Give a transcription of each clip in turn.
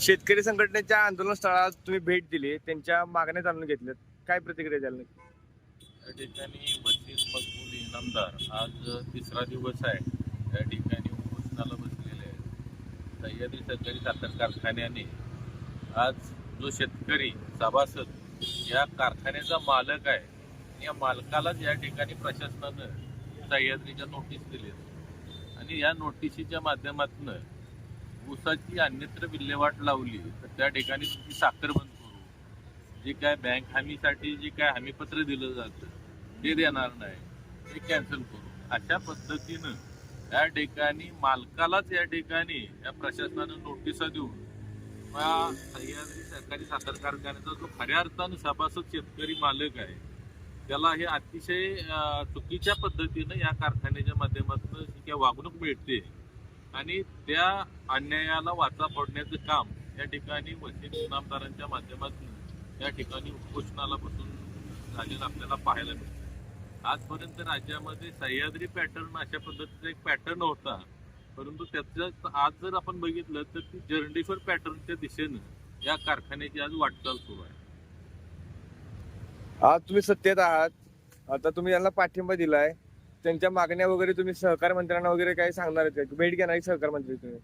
शेतकरी संघटनेच्या आंदोलन स्थळाला तुम्ही भेट दिली त्यांच्या मागण्या जाणून घेतल्यात. काय प्रतिक्रिया द्याल नक्की? त्या ठिकाणी वसीम मकबूल इनामदार आज तिसरा दिवस आहे. त्या ठिकाणी उपोषणाला बसलेले आहेत. सह्याद्री सहकारी साखर कारखान्याने आज जो शेतकरी सभासद या कारखान्याचा मालक आहे या मालकालाच या ठिकाणी प्रशासनानं सह्याद्रीच्या नोटीस दिली. आणि या नोटिशीच्या माध्यमातून ऊसाची अन्यत्र विल्हेवाट लावली तर त्या ठिकाणी तुमची साखर बंद करू. जे काय बँक हमीसाठी जे काय हमीपत्र दिलं जातं ते देणार नाही ते कॅन्सल करू. अशा पद्धतीनं या ठिकाणी मालकालाच या ठिकाणी या प्रशासनानं नोटिसा देऊन या सह्याद्री सहकारी साखर कारखान्याचा जो खऱ्या अर्थानं सभासद शेतकरी मालक आहे त्याला हे अतिशय चुकीच्या पद्धतीनं या कारखान्याच्या माध्यमातून जी काय वागणूक मिळते. आणि त्या अन्यायाला वाचा फोडण्याचं काम या ठिकाणी वसीम इनामदारांच्या माध्यमातून या ठिकाणी उपोषणाला बसून झालेलं आपल्याला पाहायला मिळतं. आजपर्यंत राज्यामध्ये सह्याद्री पॅटर्न अशा पद्धतीचा एक पॅटर्न होता. परंतु त्याच्यात आज जर आपण बघितलं तर ती जर्ंडेश्वर पॅटर्नच्या दिशेनं या कारखान्याची आज वाटचाल सुरू आहे. आज तुम्ही सत्तेत आहात. आता तुम्ही यांना पाठिंबा दिलाय. त्यांच्या मागण्या वगैरे तुम्ही सहकार मंत्र्यांना वगैरे काही सांगणार आहेत का? भेट घेणार आहे सहकार मंत्री तुम्ही?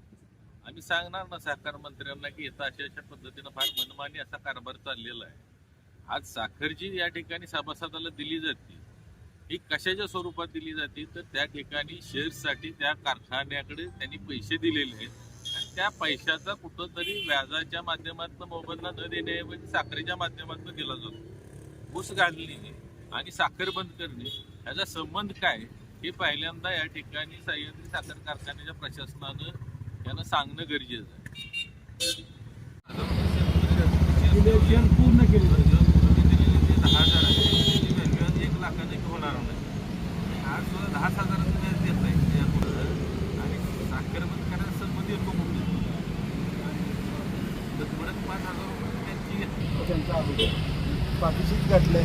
आम्ही सांगणार ना सहकार मंत्र्यांना की येतं अशा अशा पद्धतीनं फार मनमानी असा कारभार चाललेला आहे. आज साखर जी या ठिकाणी सभासदाला दिली जाते. ही कशाच्या स्वरूपात दिली जाते? तर त्या ठिकाणी शेअर्ससाठी त्या कारखान्याकडे त्यांनी पैसे दिलेले आहेत. आणि त्या पैशाचा कुठंतरी व्याजाच्या माध्यमातून मोबदला न देण्याऐवजी साखरेच्या माध्यमातून दिला जातो. ऊस घालणे आणि साखर बंद करणे ह्याचा संबंध काय? हे पहिल्यांदा या ठिकाणी सह्याद्री साखर कारखान्याच्या प्रशासनानं यांना सांगणं गरजेचं आहे. पूर्ण केले. दिलेले जे दहा हजार आहे त्याची व्हॅल्यू एक लाखाने होणार नाही आज सुद्धा दहा हजाराचं व्याज देत नाही त्या पुढं आणि साखर बंद करायला संमती येतो कुठे तर पाच हजार रुपये त्यांची घेतली त्यांचा अगोदर. पाठीशीच घातलंय